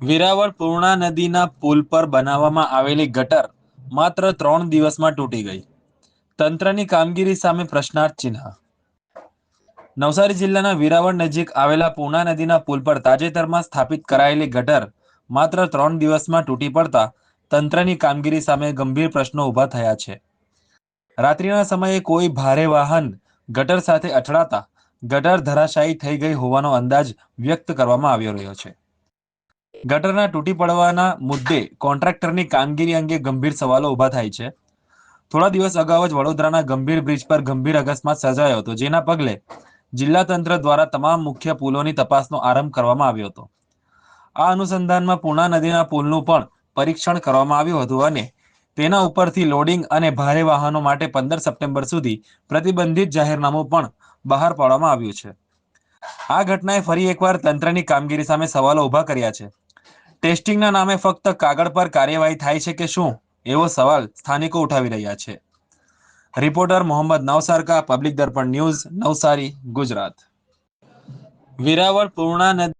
વેરાવળ પૂર્ણા નદીના પુલ પર બનાવવામાં આવેલી ગટર માત્ર ત્રણ દિવસમાં તૂટી ગઈ. તંત્રની કામગીરી સામે પ્રશ્નાર્થ ચિહ્ન. નવસારી જિલ્લાના વેરાવળ નજીક આવેલા પૂર્ણા નદીના પુલ પર તાજેતરમાં સ્થાપિત કરાયેલી ગટર માત્ર ત્રણ દિવસમાં તૂટી પડતા તંત્રની કામગીરી સામે ગંભીર પ્રશ્નો ઊભા થયા છે. રાત્રિના સમયે કોઈ ભારે વાહન ગટર સાથે અથડાતા ગટર ધરાશાયી થઈ ગઈ હોવાનો અંદાજ વ્યક્ત કરવામાં આવી રહ્યો છે. ગટરના તૂટી પડવાના મુદ્દે કોન્ટ્રાક્ટરની કામગીરી અંગે ગંભીર સવાલો ઊભા થાય છે. થોડા દિવસ અગાઉ જ વડોદરાના ગંભીર બ્રિજ પર ગંભીર અકસ્માત સર્જાયો હતો, જેના પગલે જિલ્લા તંત્ર દ્વારા તમામ મુખ્ય પુલોની તપાસનો આરંભ કરવામાં આવ્યો હતો. આ અનુસંધાનમાં પૂર્ણા નદીના પુલનું પણ પરીક્ષણ કરવામાં આવ્યું હતું અને તેના ઉપરથી લોડિંગ અને ભારે વાહનો માટે પંદર સપ્ટેમ્બર સુધી પ્રતિબંધિત જાહેરનામું પણ બહાર પાડવામાં આવ્યું છે. આ ઘટનાએ ફરી એકવાર તંત્રની કામગીરી સામે સવાલો ઊભા કર્યા છે. ટેસ્ટિંગના નામે ફક્ત કાગળ પર કાર્યવાહી થાય છે કે શું? એવો સવાલ સ્થાનિકો ઉઠાવી રહ્યા છે. Reporter Mohammad Navsarka public Darpan news, Navsari, Gujarat. Veraval Purna નદી